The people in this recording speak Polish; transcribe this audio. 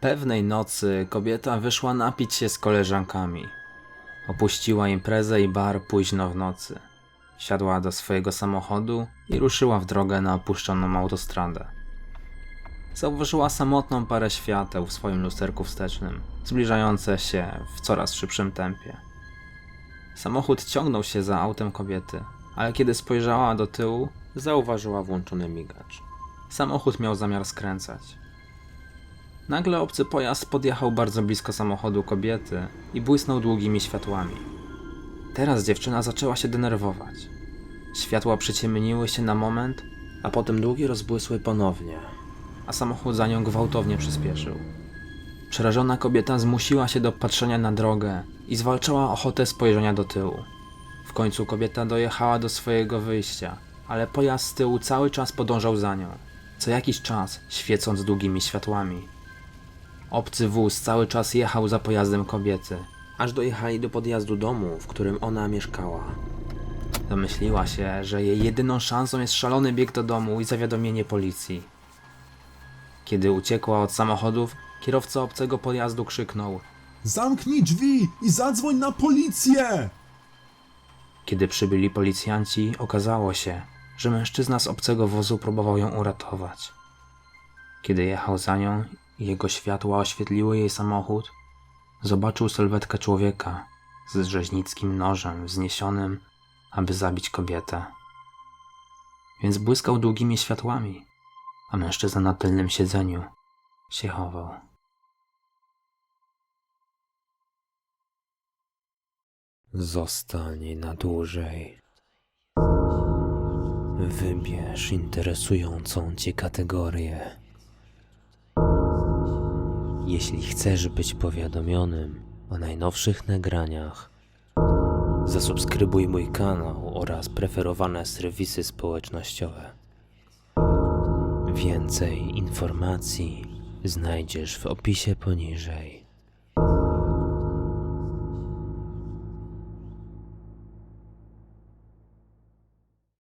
Pewnej nocy kobieta wyszła napić się z koleżankami. Opuściła imprezę i bar późno w nocy. Siadła do swojego samochodu i ruszyła w drogę na opuszczoną autostradę. Zauważyła samotną parę świateł w swoim lusterku wstecznym, zbliżające się w coraz szybszym tempie. Samochód ciągnął się za autem kobiety, ale kiedy spojrzała do tyłu, zauważyła włączony migacz. Samochód miał zamiar skręcać. Nagle obcy pojazd podjechał bardzo blisko samochodu kobiety i błysnął długimi światłami. Teraz dziewczyna zaczęła się denerwować. Światła przyciemniły się na moment, a potem długie rozbłysły ponownie, a samochód za nią gwałtownie przyspieszył. Przerażona kobieta zmusiła się do patrzenia na drogę i zwalczała ochotę spojrzenia do tyłu. W końcu kobieta dojechała do swojego wyjścia, ale pojazd z tyłu cały czas podążał za nią, co jakiś czas świecąc długimi światłami. Obcy wóz cały czas jechał za pojazdem kobiety, aż dojechali do podjazdu domu, w którym ona mieszkała. Domyśliła się, że jej jedyną szansą jest szalony bieg do domu i zawiadomienie policji. Kiedy uciekła od samochodów, kierowca obcego pojazdu krzyknął: Zamknij drzwi i zadzwoń na policję! Kiedy przybyli policjanci, okazało się, że mężczyzna z obcego wozu próbował ją uratować. Kiedy jechał za nią jego światła oświetliły jej samochód, zobaczył sylwetkę człowieka z rzeźnickim nożem wzniesionym, aby zabić kobietę. Więc błyskał długimi światłami, a mężczyzna na tylnym siedzeniu się chował. Zostań na dłużej. Wybierz interesującą cię kategorię. Jeśli chcesz być powiadomionym o najnowszych nagraniach, zasubskrybuj mój kanał oraz preferowane serwisy społecznościowe. Więcej informacji znajdziesz w opisie poniżej.